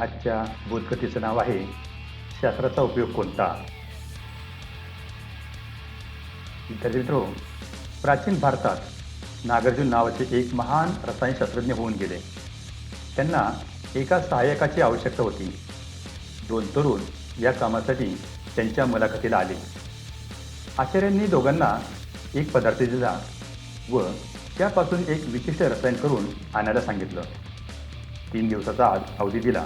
आजच्या बोधकथेचं नाव आहे शास्त्राचा उपयोग कोणता? विद्यार्थी मित्रो प्राचीन भारतात नागार्जुन नावाचे एक महान रसायनशास्त्रज्ञ होऊन गेले. त्यांना एका सहाय्यकाची आवश्यकता होती. दोन तरुण या कामासाठी त्यांच्या मुलाखतीला आले. आचार्यांनी दोघांना एक पदार्थ दिला व त्यापासून एक विशिष्ट रसायन करून आणायला सांगितलं. तीन दिवसाचा आज अवधी दिला.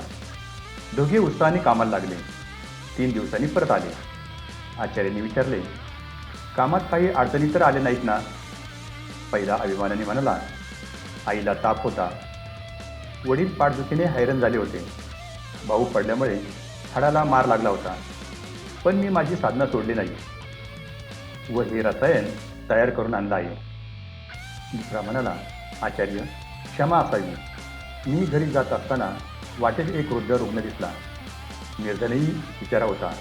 दोघे उत्साहाने कामाला लागले. तीन दिवसांनी परत आले. आचार्यांनी विचारले कामात काही अडचणी तर आल्या नाहीत ना? पहिला अभिमानाने म्हणाला आईला ताप होता. वडील पाठदुखीने हैराण झाले होते. भाऊ पडल्यामुळे हाडाला मार लागला होता. पण मी माझी साधना सोडली नाही. व हे रसायन तयार करून आणलं आहे. दुसरा म्हणाला आचार्य क्षमा असावी. मी घरी जात असताना वाटेत एक वृद्ध रुग्ण दिसला. निर्धनही बिचारा होता.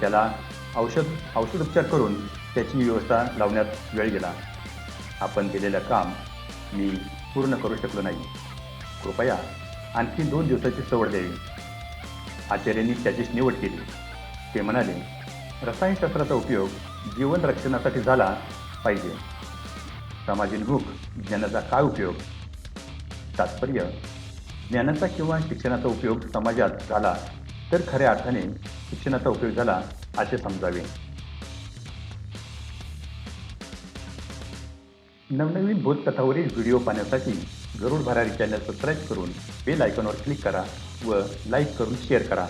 त्याला औषध औषधोपचार करून त्याची व्यवस्था लावण्यात वेळ गेला. आपण केलेलं काम मी पूर्ण करू शकलो नाही. कृपया आणखी दोन दिवसाची सवड द्यावी. आचार्यांनी त्याचीच निवड केली. ते म्हणाले रसायनशास्त्राचा उपयोग जीवन रक्षणासाठी झाला पाहिजे. सामाजिक भूक ज्ञानाचा काय उपयोग? तात्पर्य ज्ञानाचा किंवा शिक्षणाचा उपयोग समाजात झाला तर खऱ्या अर्थाने शिक्षणाचा उपयोग झाला असे समजावे. नवनवीन बोधकथावरील व्हिडिओ पाहण्यासाठी गरुड भरारी चॅनल सबस्क्राईब करून बेल आयकॉनवर क्लिक करा व लाईक करून शेअर करा.